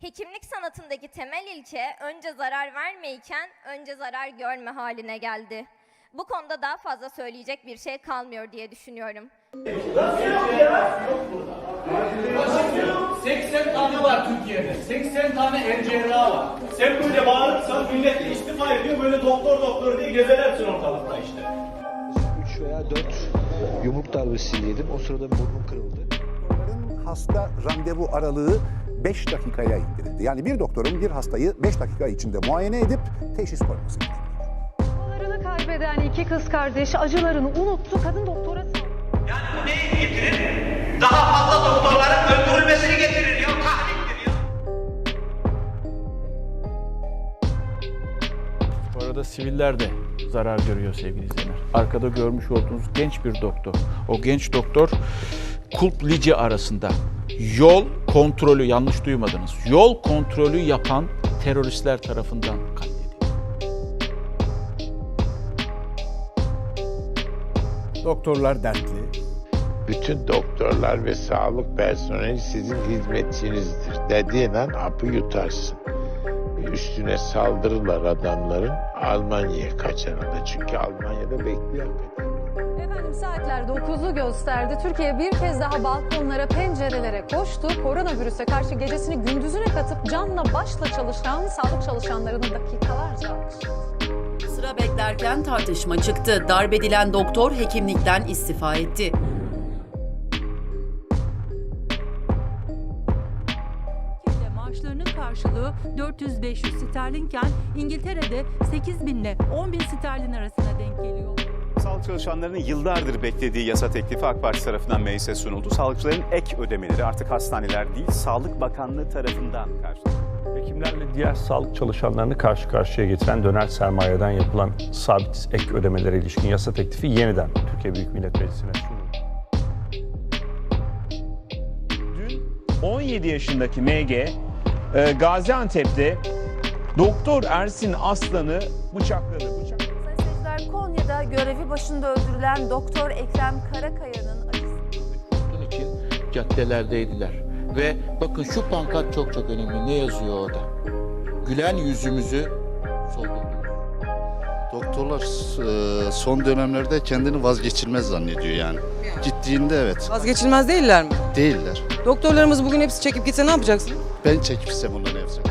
Hekimlik sanatındaki temel ilke önce zarar vermeyken önce zarar görme haline geldi. Bu konuda daha fazla söyleyecek bir şey kalmıyor diye düşünüyorum. 80 tane var Türkiye'de. 80 tane el cerrahı var. Sen böyle bağırırsan millet de istifa ediyor böyle doktor doktor diye gezelersin ortalıkta işte. 3 veya 4 yumruk darbesi yedim. O sırada burnum kırıldı. Hasta randevu aralığı 5 dakikaya indirildi. Yani bir doktorun bir hastayı 5 dakika içinde muayene edip teşhis koyması gerekiyor. Babalarını kaybeden iki kız kardeş acılarını unuttu. Kadın doktora. Yani bu neyi getirir? Daha fazla doktorların öldürülmesini getirir ya tahliktir ya. Bu arada siviller de zarar görüyor sevgili izleyenler. Arkada görmüş olduğunuz genç bir doktor. O genç doktor Kulp Lice arasında yol kontrolü yanlış duymadınız. Yol kontrolü yapan teröristler tarafından katledildi. Doktorlar dertli. Bütün doktorlar ve sağlık personeli sizin hizmetçinizdir. Dediğin an apı yutarsın. Üstüne saldırırlar adamların Almanya'ya kaçanı da. Çünkü Almanya'da bekliyor. Efendim saatler 9'u gösterdi. Türkiye bir kez daha balkonlara, pencerelere koştu. Koronavirüse karşı gecesini gündüzüne katıp canla başla çalışan sağlık çalışanlarını dakikalarca. Sıra beklerken tartışma çıktı. Darbedilen doktor hekimlikten istifa etti. Türkiye'de maaşlarının karşılığı 400-500 sterlinken İngiltere'de 8 bin ile 10 bin sterlin arasına denk geliyor. Sağlık çalışanlarının yıllardır beklediği yasa teklifi AK Parti tarafından meclise sunuldu. Sağlıkçıların ek ödemeleri artık hastaneler değil, Sağlık Bakanlığı tarafından karşılanacak. Hekimlerle diğer sağlık çalışanlarını karşı karşıya getiren döner sermayeden yapılan sabit ek ödemelere ilişkin yasa teklifi yeniden Türkiye Büyük Millet Meclisi'ne sunuldu. Dün 17 yaşındaki MG e, Gaziantep'te Doktor Ersin Aslan'ı bıçakladı. Görevi başında öldürülen Doktor Ekrem Karakaya'nın acısı için caddelerdeydiler. Ve bakın şu pankart çok çok önemli. Ne yazıyor orada? Gülen yüzümüzü soldurdunuz. Doktorlar e, son dönemlerde kendini vazgeçilmez zannediyor yani. Gittiğinde evet Vazgeçilmez değiller mi? değiller. Doktorlarımız bugün hepsi çekip gitse ne yapacaksın? Ben çekip size bunları yapacağım.